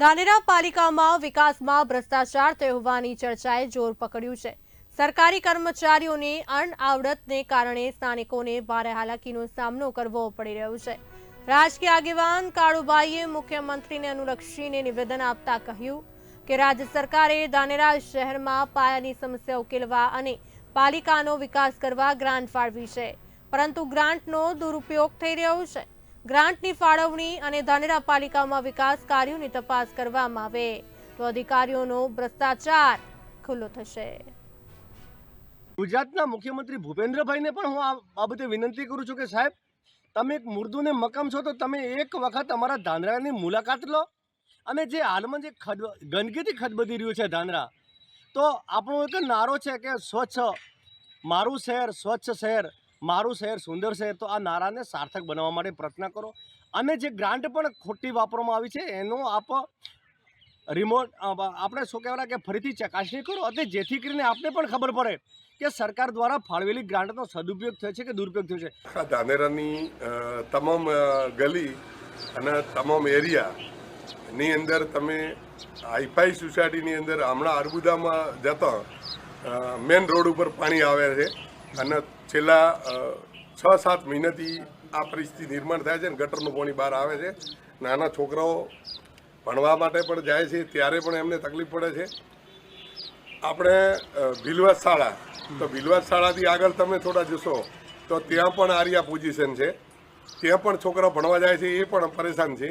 ધાનેરા પાલિકામાં વિકાસમાં ભ્રષ્ટાચાર થયો હોવાની ચર્ચાએ જોર પકડ્યું છે. સરકારી કર્મચારીઓની અણઆવડતને કારણે સ્થાનિકોને ભારે હાલાકીનો સામનો કરવો પડી રહ્યો છે. રાજકીય આગેવાન કાળુભાઈએ મુખ્યમંત્રીને અનુલક્ષીને નિવેદન આપતા કહ્યું કે રાજ્ય સરકારે ધાનેરા શહેરમાં પાયાની સમસ્યા ઉકેલવા અને પાલિકાનો વિકાસ કરવા ગ્રાન્ટ ફાળવી છે. પરંતુ ગ્રાન્ટનો દુરુપયોગ થઈ રહ્યો છે. ગ્રાન્ટની ફાળવણી અને ધાનેરા પાલિકામાં વિકાસ કાર્યોની તપાસ કરવામાં આવે તો અધિકારીઓનો ભ્રષ્ટાચાર ખુલ્લો થશે. ગુજરાતના મુખ્યમંત્રી ભૂપેન્દ્રભાઈને પણ હું આ બાબતે વિનંતી કરું છું કે સાહેબ, તમે એક મુર્દુને મકમ છો તો તમે એક વખત અમારા ધાંધ્રાની મુલાકાત લો અને જે હાલમાં જે ખદ, ગંદકીથી ખદબદી રહ્યું છે ધાંધ્રા તો આપણો એક નારો છે કે સ્વચ્છ, મારું શહેર સ્વચ્છ શહેર મારું શહેર સુંદર શહેર તો આ નારાને સાર્થક બનાવવા માટે પ્રયત્ન કરો. અને જે ગ્રાન્ટ પણ ખોટી વાપરવામાં આવી છે, એનો આપ રિમોટ આપણે શું કહેવાય કે ફરીથી ચકાસણી કરો અને જેથી કરીને આપને પણ ખબર પડે કે સરકાર દ્વારા ફાળવેલી ગ્રાન્ટનો સદુપયોગ થયો છે કે દુરુપયોગ થયો છે. ધાનેરાની તમામ ગલી અને તમામ એરિયાની અંદર તમે હાઈફાઈ સોસાયટીની અંદર હમણાં અરબુદામાં જતા મેન રોડ ઉપર પાણી આવે છે. અને છેલ્લા છ સાત મહિનાથી આ પરિસ્થિતિ નિર્માણ થાય છે ને, ગટરનું પાણી બહાર આવે છે. નાના છોકરાઓ ભણવા માટે પણ જાય છે, ત્યારે પણ એમને તકલીફ પડે છે. આપણે ભીલવાસ શાળા, તો ભીલવાસ શાળાથી આગળ તમે થોડા જશો, તો ત્યાં પણ આરિયા પોઝિશન છે. ત્યાં પણ છોકરા ભણવા જાય છે, એ પણ પરેશાન છે.